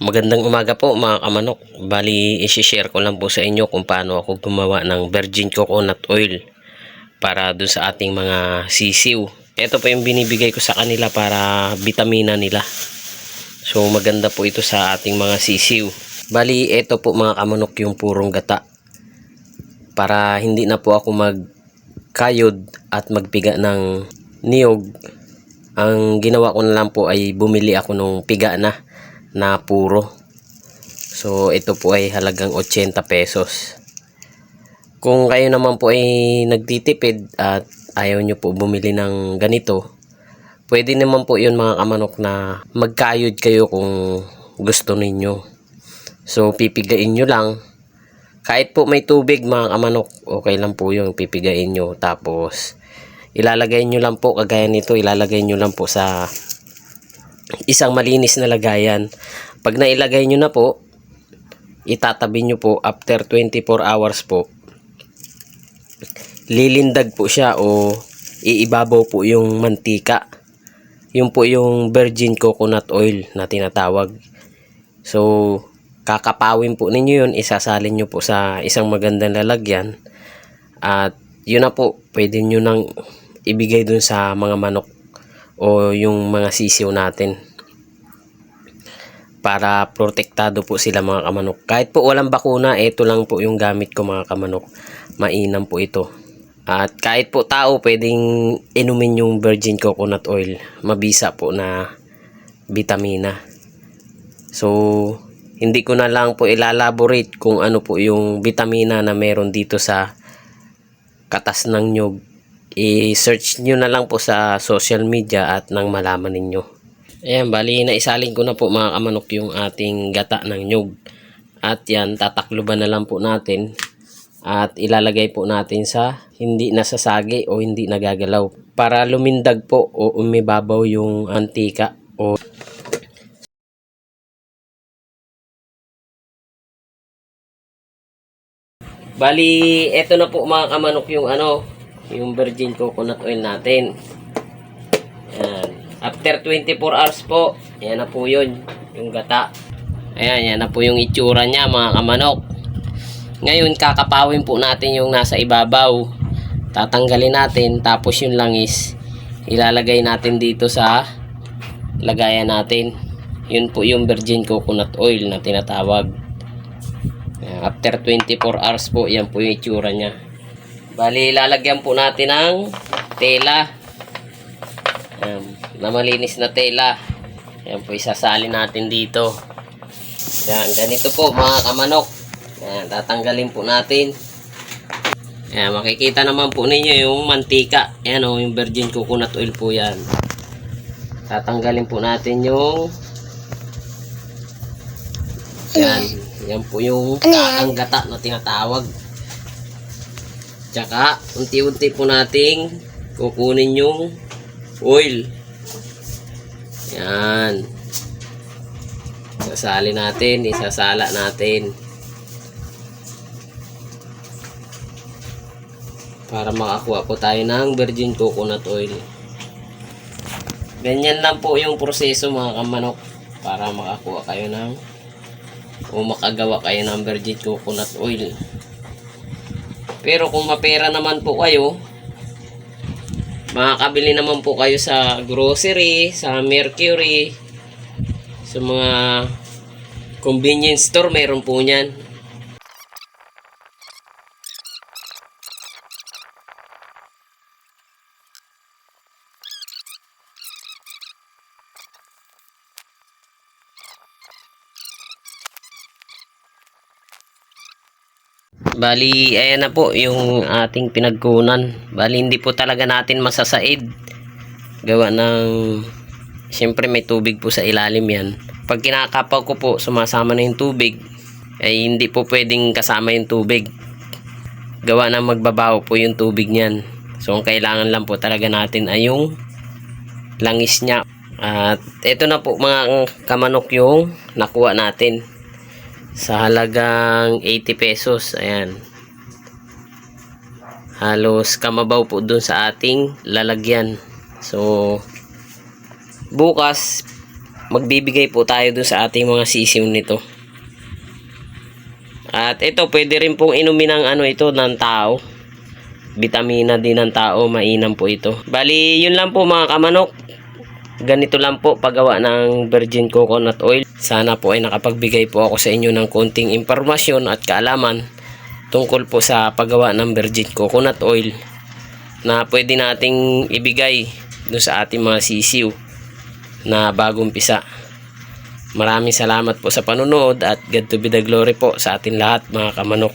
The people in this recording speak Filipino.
Magandang umaga po mga kamanok. Bali, isi-share ko lang po sa inyo kung paano ako gumawa ng virgin coconut oil para dun sa ating mga sisiw. Ito po yung binibigay ko sa kanila para vitamina nila. So maganda po ito sa ating mga sisiw. Bali, ito po mga kamanok yung purong gata. Para hindi na po ako magkayod at magpiga ng niyog. Ang ginawa ko na lang po ay bumili ako ng piga na na puro. So ito po ay halagang 80 pesos. Kung kayo naman po ay nagtitipid at ayaw nyo po bumili ng ganito, pwede naman po yun mga kamanok na magkayod kayo kung gusto ninyo. So pipigain nyo lang. Kahit po may tubig mga kamanok, okay lang po yung pipigain nyo. Tapos ilalagay nyo lang po kagaya nito, ilalagay nyo lang po sa isang malinis na lagayan. Pag nailagay nyo na po, itatabi nyo po after 24 hours po. Lilindag po siya o iibabaw po yung mantika. Yun po yung virgin coconut oil na tinatawag. So, kakapawin po ninyo yun, isasalin nyo po sa isang magandang lalagyan. At yun na po, pwede nyo nang ibigay dun sa mga manok o yung mga sisiw natin para protektado po sila mga kamanok. Kahit po walang bakuna, ito lang po yung gamit ko mga kamanok. Mainam po ito. At kahit po tao, pwedeng inumin yung virgin coconut oil. Mabisa po na vitamina. So, hindi ko na lang po ilalaborate kung ano po yung vitamina na meron dito sa katas ng nyog. I-search nyo na lang po sa social media at nang malaman ninyo. Ayan, bali na isalin ko na po mga kamanok yung ating gata ng nyog. At yan, tatakluban na lang po natin. At ilalagay po natin sa hindi nasasagi o hindi nagagalaw. Para lumindag po o umibabaw yung antika o Bali, eto na po mga kamanok yung ano, yung virgin coconut oil natin. Ayan. After 24 hours po, ayan na po yun, yung gata. Ayan, yan na po yung itsura niya mga kamanok. Ngayon, kakapawin po natin yung nasa ibabaw. Tatanggalin natin, tapos yung langis, ilalagay natin dito sa lagayan natin. Yun po yung virgin coconut oil na tinatawag. After 24 hours po, yan po yung itsura niya. Bali, lalagyan po natin ng tela. Ayan, na malinis na tela. Yan po, isasalin natin dito. Yan, ganito po mga kamanok. Yan, tatanggalin po natin. Yan, makikita naman po ninyo yung mantika. Yan o, yung virgin coconut oil po yan. Tatanggalin po natin yung yan. Yan po yung kakang gata na tinatawag. Tsaka, unti-unti po nating kukunin yung oil. Yan. Sasali natin, isasala natin. Para makakuha po tayo ng virgin coconut oil. Ganyan lang po yung proseso mga kamanok para makakuha kayo ng o makagawa kayo ng virgin coconut oil. Pero kung mapera naman po kayo, makakabili naman po kayo sa grocery, sa Mercury, sa mga convenience store, meron po niyan. Bali, ayan na po yung ating pinagkunan. Bali, hindi po talaga natin masasaid. Gawa ng, siyempre may tubig po sa ilalim yan. Pag kinakapaw ko po, sumasama na yung tubig, ay hindi po pwedeng kasama yung tubig. Gawa ng magbabaho po yung tubig niyan. So, ang kailangan lang po talaga natin ay yung langis niya. At ito na po mga kamanok yung nakuha natin sa halagang 80 pesos. Ayan. Halos kamabaw po dun sa ating lalagyan. So, bukas, magbibigay po tayo dun sa ating mga sisiw nito. At ito, pwede rin pong inumin ng ano ito ng tao. Vitamina din ng tao, mainam po ito. Bali, yun lang po mga kamanok. Ganito lang po paggawa ng virgin coconut oil. Sana po ay nakapagbigay po ako sa inyo ng konting impormasyon at kaalaman tungkol po sa paggawa ng virgin coconut oil na pwede nating ibigay dun sa ating mga sisiw na bagong pisa. Maraming salamat po sa panonood at God to be the glory po sa atin lahat mga kamanok.